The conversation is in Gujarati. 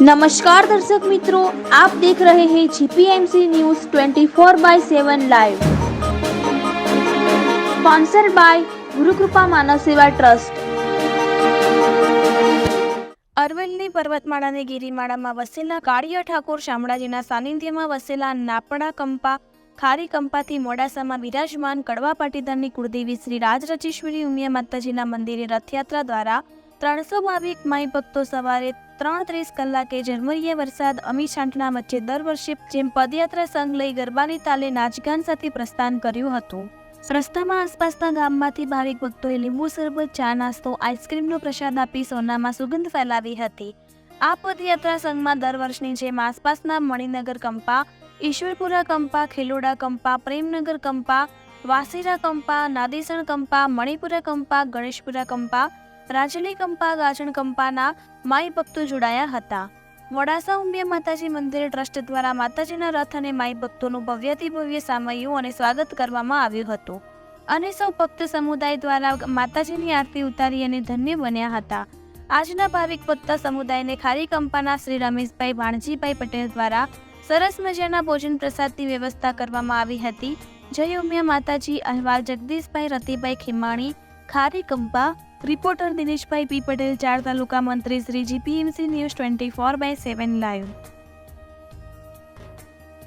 નમસ્કાર દર્શક મિત્રો આપ દેખ રહે હે GPMC news 24 by seven live sponsor by Gurukrupa Manav Seva trust Aravalli પર્વતમાળાની ગિરિમાળામાં વસેલા કાળિયા ઠાકોર શામળાજીના સાનિધ્યમાં વસેલા નાપડા કંપા, ખારી કંપાથી મોડાસામાં વિરાજમાન કડવા પાટીદારની કુળદેવી શ્રી રાજ રચેશ્વરી ઉમિયા માતાજીના મંદિરે રથયાત્રા દ્વારા ત્રણસો ભાવિક માઈ ભક્તો સવારે ત્રણ ત્રીસ કલાકે ઝરમરીય વરસાદ અમી છાંટના વચ્ચે દર વર્ષે જેમ પદયાત્રા સંઘ લઈ ગરબાની તાલે નાચગાન સાથે પ્રસ્થાન કર્યું હતું. રસ્તામાં આસપાસના ગામમાંથી ભાવિક ભક્તોએ લીંબુ શરબત, ચા નાસ્તો, આઈસ્ક્રીમનો પ્રસાદ આપી સોનામાં સુગંધ ફેલાવી હતી. આ પદયાત્રા સંઘમાં દર વર્ષની જેમ આસપાસના મણિનગર કંપા, ઈશ્વરપુરા કંપા, ખેલોડા કંપા, પ્રેમનગર કંપા, વાસીરા કંપા, નાદેસણ કંપા, મણિપુરા કંપા, ગણેશપુરા કંપા રાજલી કંપા, ગાજણ કંપાના માઈ ભક્તો જોડાયા હતા. મોડાસા ઉમિયા માતાજી મંદિર ટ્રસ્ટ દ્વારા માતાજીના રથ અને માઈ ભક્તોનું ભવ્યથી ભવ્ય સામયું અને સ્વાગત કરવામાં આવ્યું હતું. અને સૌ ભક્ત સમુદાય દ્વારા માતાજીની આરતી ઉતારી અને ધન્ય બન્યા હતા. આજના ભાવિક ભક્ત સમુદાયને ખારી કંપાના શ્રી રમેશભાઈ ભાણજીભાઈ પટેલ દ્વારા સરસ મજાના ભોજન પ્રસાદની વ્યવસ્થા કરવામાં આવી હતી. જય ઉમિયા માતાજી, અહેવાલ જગદીશભાઈ, રતિભાઈ ખીમાણી, ખારી કંપા રિપોર્ટર દિનેશભાઈ પી પટેલ ચાર તાલુકા મંત્રી Shri GPMC news twenty four by seven live.